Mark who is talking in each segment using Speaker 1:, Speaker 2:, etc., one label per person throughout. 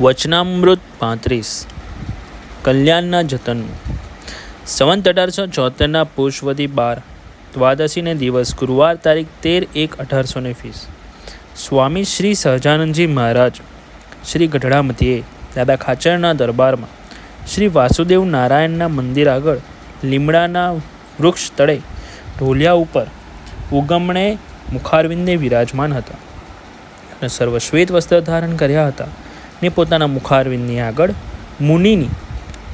Speaker 1: વચનામૃત પાંત્રીસ, કલ્યાણના જતનનું સંવંત અઢારસો ચોતેરના પુષ્વદી બાર, દ્વાદશીને દિવસ, ગુરુવાર તારીખ તેર એક અઢારસો ને વીસ. સ્વામી શ્રી સહજાનંદજી મહારાજ, શ્રી ગઢડામતીએ દાદા ખાચરના દરબારમાં, શ્રી વાસુદેવ નારાયણના મંદિર આગળ, લીમડાના વૃક્ષ તળે, ઢોલિયા ઉપર, ઉગમણે મુખારવિંદે વિરાજમાન હતા અને સર્વશ્વેત વસ્ત્ર ધારણ કર્યા હતા. ને પોતાના મુખારવિંદની આગળ મુનિની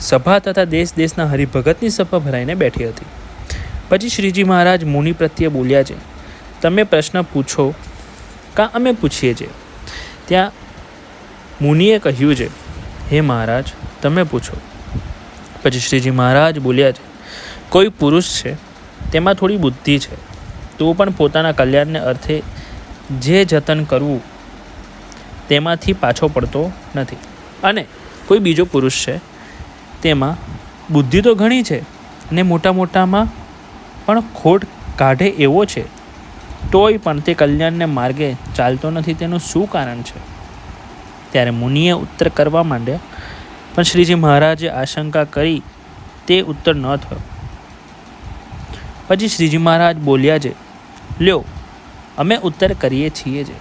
Speaker 1: સભા તથા દેશ દેશના હરિભગતની સભા ભરાઈને બેઠી હતી. પછી શ્રીજી મહારાજ મુનિ પ્રત્યે બોલ્યા છે, તમે પ્રશ્ન પૂછો, કાં અમે પૂછીએ છીએ? ત્યાં મુનિએ કહ્યું છે, હે મહારાજ, તમે પૂછો. પછી શ્રીજી મહારાજ બોલ્યા છે, કોઈ પુરુષ છે, તેમાં થોડી બુદ્ધિ છે, તો પણ પોતાના કલ્યાણને અર્થે જે જતન કરવું તેમાંથી પાછો પડતો નથી. અને કોઈ બીજો પુરુષ છે, તેમાં બુદ્ધિ તો ઘણી છે અને મોટા મોટામાં પણ ખોટ કાઢે એવો છે, તોય પણ તે કલ્યાણને માર્ગે ચાલતો નથી તેનું શું કારણ છે? ત્યારે મુનિએ ઉત્તર કરવા માંડ્યા, પણ શ્રીજી મહારાજે આશંકા કરી તે ઉત્તર ન થયો. પછી શ્રીજી મહારાજ બોલ્યા છે, લ્યો, અમે ઉત્તર કરીએ છીએ જે.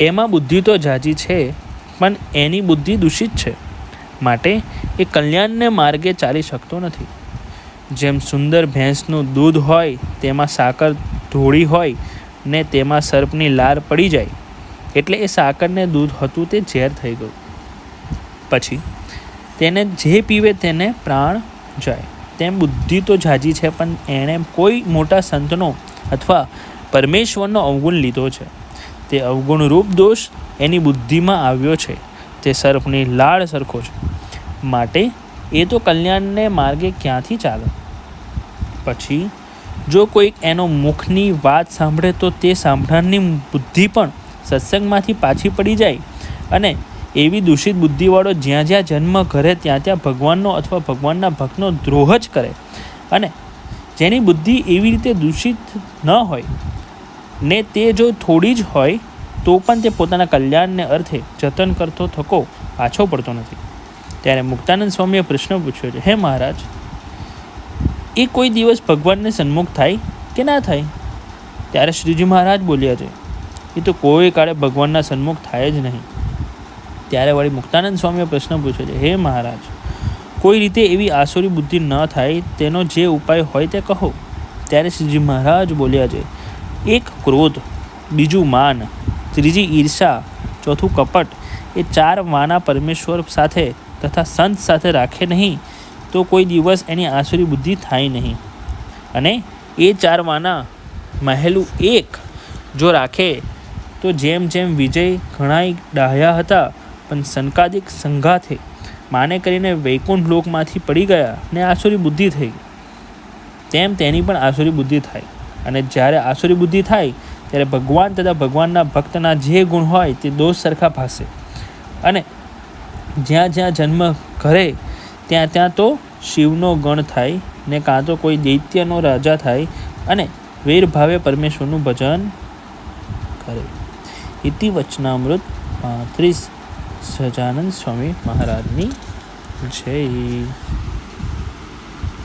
Speaker 1: એમાં બુદ્ધિ તો જાજી છે, પણ એની બુદ્ધિ દૂષિત છે. માટે એ કલ્યાણને માર્ગે ચાલી શકતો નથી. જેમ સુંદર ભેંસનું દૂધ હોય, તેમાં સાકર ધોળી હોય, ને તેમાં સર્પની લાર પડી જાય, એટલે એ સાકરને દૂધ હતું તે ઝેર થઈ ગયું. પછી તેને જે પીવે તેને પ્રાણ જાય. તેમ બુદ્ધિ તો જાજી છે, પણ એણે કોઈ મોટા સંતનો અથવા પરમેશ્વરનો અવગુણ લીધો છે. તે અવગુણ રૂપ દોષ એની બુદ્ધિમાં આવ્યો છે. તે સર્પની લાળ સરખો છે. માટે એ તો કલ્યાણને માર્ગે ક્યાંથી ચાલે? પછી, જો કોઈક એનો મુખની વાત સાંભળે તો તે સાંભળનારની બુદ્ધિ પણ સત્સંગમાંથી પાછી પડી જાય અને એવી દૂષિત બુદ્ધિવાળો જ્યાં જ્યાં જન્મ કરે ત્યાં ત્યાં ભગવાનનો અથવા ભગવાનના ભક્તનો દ્રોહ જ કરે અને જેની બુદ્ધિ એવી રીતે દૂષિત ન હોય ને તે જો થોડી જ હોય તો પણ તે પોતાના કલ્યાણને અર્થે જતન કરતો થકો પાછો પડતો નથી. ત્યારે મુક્તાનંદ સ્વામીએ પ્રશ્ન પૂછ્યો છે, હે મહારાજ, એ કોઈ દિવસ ભગવાનને સન્મુખ થાય કે ના થાય? ત્યારે શ્રીજી મહારાજ બોલ્યા છે, એ તો કોઈ કાળે ભગવાનના સન્મુખ થાય જ નહીં. ત્યારે વળી મુક્તાનંદ સ્વામીએ પ્રશ્ન પૂછ્યો છે, હે મહારાજ, કોઈ રીતે એવી આસુરી બુદ્ધિ ન થાય? તેનો જે ઉપાય હોય તે કહો. ત્યારે શ્રીજી મહારાજ બોલ્યા છે, એક ક્રોધ, બીજું માન ત્રીજી ઈર્ષા, ચોથું કપટ, એ ચાર વાના પરમેશ્વર સાથે તથા સંત સાથે રાખે નહીં તો કોઈ દિવસ એની આસુરી બુદ્ધિ થાય નહીં. અને એ ચાર વાના મહેલું એક જો રાખે તો જેમ જેમ વિજય ઘણાય ડાહ્યા હતા, પણ સંકાદિક સંઘાથે માને કરીને વૈકુંઠ લોકમાંથી પડી ગયા ને આસુરી બુદ્ધિ થઈ. તેમ તેની પણ આસુરી બુદ્ધિ થાય. અને જ્યારે આસુરી બુદ્ધિ થાય ત્યારે ભગવાન તથા ભગવાનના ભક્તના જે ગુણ હોય તે દોષ સરખા ભાસે. અને જ્યાં જ્યાં જન્મ કરે ત્યાં ત્યાં તો શિવનો ગણ થાય ને કાં તો કોઈ દૈત્યનો રાજા થાય અને વેરભાવે પરમેશ્વરનું ભજન કરે. ઇતિ વચનામૃત પાંત્રીસ સહજાનંદ સ્વામી મહારાજની જય.